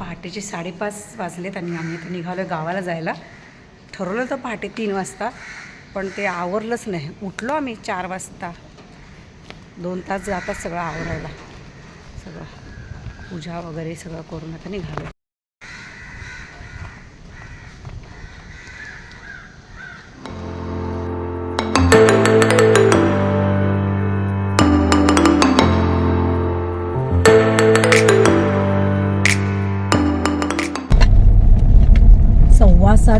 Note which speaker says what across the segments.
Speaker 1: पहाटेचे साडेपाच वाजलेत आणि आम्ही आता निघालो गावाला जायला. ठरवलं तर पहाटे तीन वाजता पण ते आवरलंच नाही. उठलो आम्ही चार वाजता. दोन तास जातात सगळं आवरायला. सगळं पूजा वगैरे सगळं करून आता निघालो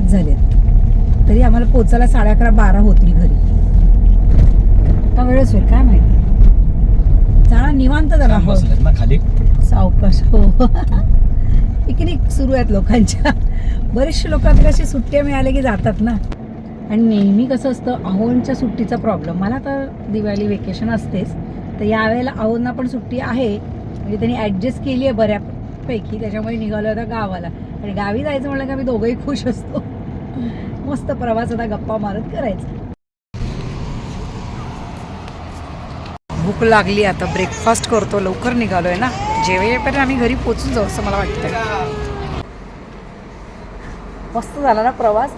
Speaker 1: सात झालेत. तरी आम्हाला पोचायला साडे अकरा बारा होतील घरी. का वेळच होईल काय माहिती? जाणार निवांत जरा हो
Speaker 2: ना खाली.
Speaker 1: सावकाश हो. पिकनिक सुरू आहेत लोकांच्या. बरेचसे लोक आपल्या अशी सुट्ट्या मिळाल्या की जातात ना. आणि नेहमी कसं असतं अहोंच्या सुट्टीचा प्रॉब्लेम मला तर दिवाळी वेकेशन असतेच तर यावेळेला अहोंना पण सुट्टी आहे. म्हणजे त्यांनी ॲडजस्ट केली आहे बऱ्यापैकी त्याच्यामुळे निघालो आता गावाला. आणि गावी जायचं म्हणलं की आम्ही दोघंही खुश असतो. मस्त प्रवास आता गप्पा मारत करायचा. भूक लागली आता ब्रेकफास्ट करतो लवकर निघालोय ना. जेवेपर्यंत आम्ही घरी पोचून जाऊ असं मला वाटतं मस्त झाला ना प्रवास.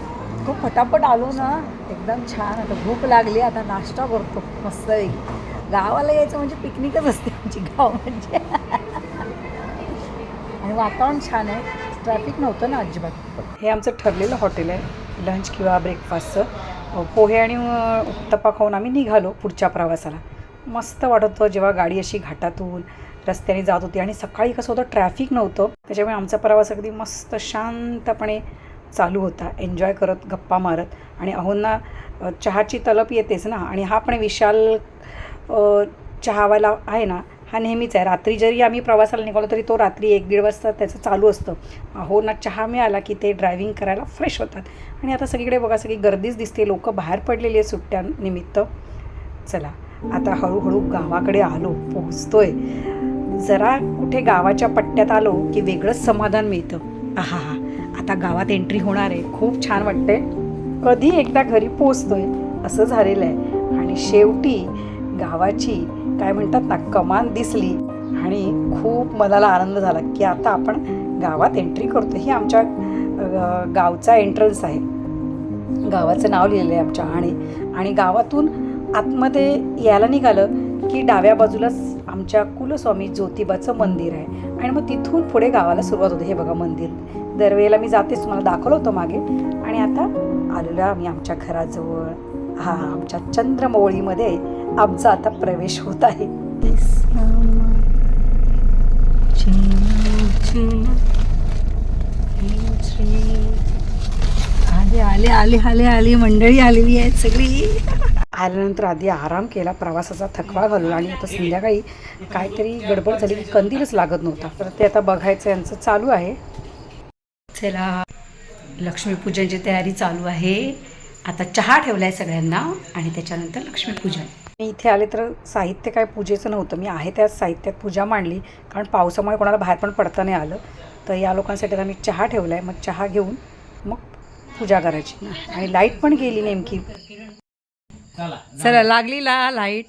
Speaker 1: खूप फटाफट आलो ना. एकदम छान. आता भूक लागली आता नाश्ता करतो. मस्त गावाला यायचं म्हणजे पिकनिकच असते आमची गाव म्हणजे. आणि वातावरण छान आहे. ट्रॅफिक नव्हतं ना अजिबात. हे आमचं ठरलेलं हॉटेल आहे. लंच किंवा ब्रेकफास्टचं. पोहे आणि उत्तप्पा खाऊन आम्ही निघालो पुढच्या प्रवासाला. मस्त वाटत होतं जेव्हा गाडी अशी घाटातून रस्त्याने जात होती आणि सकाळी कसं होतं ट्रॅफिक नव्हतं. त्याच्यामुळे आमचा प्रवास अगदी मस्त शांतपणे चालू होता. एन्जॉय करत गप्पा मारत. आणि अहोंना चहाची तलप येतेच ना. आणि हा पण विशाल चहावाला आहे ना हा नेहमीच आहे. रात्री जरी आम्ही प्रवासाला निघालो तरी तो रात्री एक दीड वाजता त्याचं चालू असतं. अहोंना चहा मिळाला की ते ड्रायव्हिंग करायला फ्रेश होतात. आणि आता सगळीकडे बघा सगळी गर्दीच दिसते. लोक बाहेर पडलेली आहे सुट्ट्यानिमित्त. चला आता हळूहळू गावाकडे आलो पोहोचतोय. जरा कुठे गावाच्या पट्ट्यात आलो की वेगळंच समाधान मिळतं. आहा हा. आता गावात एंट्री होणार आहे. खूप छान वाटतंय. कधी एकदा घरी पोचतोय असं झालेलं आहे. आणि शेवटी गावाची काय म्हणतात ना कमान दिसली. आणि खूप मनाला आनंद झाला की आता आपण गावात एंट्री करतो. ही आमच्या गावचा एंट्रन्स आहे. गावाचं नाव लिहिलं आहे आमच्या आणि आणि गावातून आतमध्ये यायला निघालं की डाव्या बाजूलाच आमच्या कुलस्वामी ज्योतिबाचं मंदिर आहे. आणि मग तिथून पुढे गावाला सुरुवात होते. हे बघा मंदिर. दरवेळेला मी जातेच तुम्हाला दाखवलं होतं मागे. आणि आता आलेलो आम्ही आमच्या घराजवळ. हा आमच्या चंद्रमौळीमध्ये आमचा आता प्रवेश होत आहे. आले आले आले आले आले मंडळी आलेली आहेत सगळी. आल्यानंतर आधी आराम केला प्रवासाचा थकवा घालवला आणि आता संध्याकाळी काहीतरी गडबड झाली की कंदीलच लागत नव्हता. तर ते आता बघायचं यांचं चालू आहे. चला लक्ष्मीपूजनची तयारी चालू आहे. आता चहा ठेवला आहे सगळ्यांना आणि त्याच्यानंतर लक्ष्मीपूजन. मी इथे आले तर साहित्य काय पूजेचं नव्हतं. मी आहे त्या साहित्यात पूजा मांडली. कारण पावसामुळे कोणाला बाहेर पण पडता नाही आलं. तर या लोकांसाठी आता मी चहा ठेवला आहे मग चहा घेऊन मग पूजा करायची. आणि लाइट पण गेली नेमकी.
Speaker 2: चला
Speaker 1: लागली ला
Speaker 2: लाइट.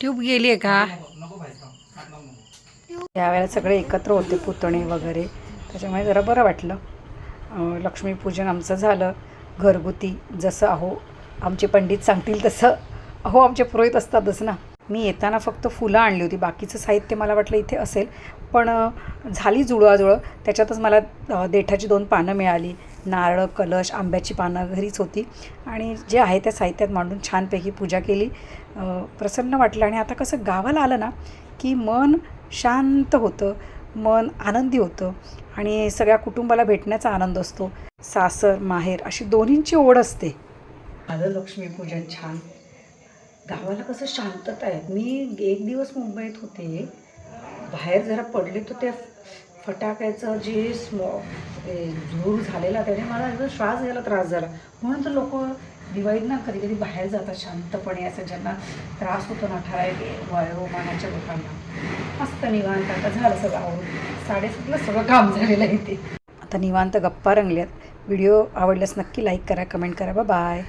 Speaker 1: ट्यूब गेली आहे का. यावेळेला सगळे एकत्र होते पुतणे वगैरे. त्याच्यामुळे जरा बरं वाटलं. लक्ष्मीपूजन आमचं झालं. घरगुती जसं अहो आमचे पंडित सांगतील तसं. अहो आमचे पुरोहित असतातच ना. मी येताना फक्त फुलं आणली होती. बाकीचं साहित्य मला वाटलं इथे असेल. पण झाली जुळवाजुळं. त्याच्यातच मला देठाची दोन पानं मिळाली. नारळ कलश आंब्याची पानं घरीच होती. आणि जे आहे त्या साहित्यात मांडून छानपैकी पूजा केली. प्रसन्न वाटलं. आणि आता कसं गावाला आलं ना की मन शांत होतं. मन आनंदी होतं आणि सगळ्या कुटुंबाला भेटण्याचा आनंद असतो. सासर माहेर अशी दोन्हींची ओढ असते. आलं लक्ष्मीपूजन छान. गावाला कसं शांतता आहे. मी एक दिवस मुंबईत होते. बाहेर जरा पडले तर त्या फटाक्याचं जे स्मॉ धूर झालेला त्याने मला एकदम श्वास घ्यायला त्रास झाला. म्हणून तर लोक दिवाळीत ना कधी कधी बाहेर जातात शांतपणे असं ज्यांना त्रास होतो ना ठराविक वयोमानाच्या लोकांना. मस्त निवांत. आता झालं सगळं आवडून साडेसातला सगळं काम झालेलं आहे ते आता निवांत गप्पा रंगल्यात. व्हिडिओ आवडल्यास नक्की लाईक करा कमेंट करा. बाय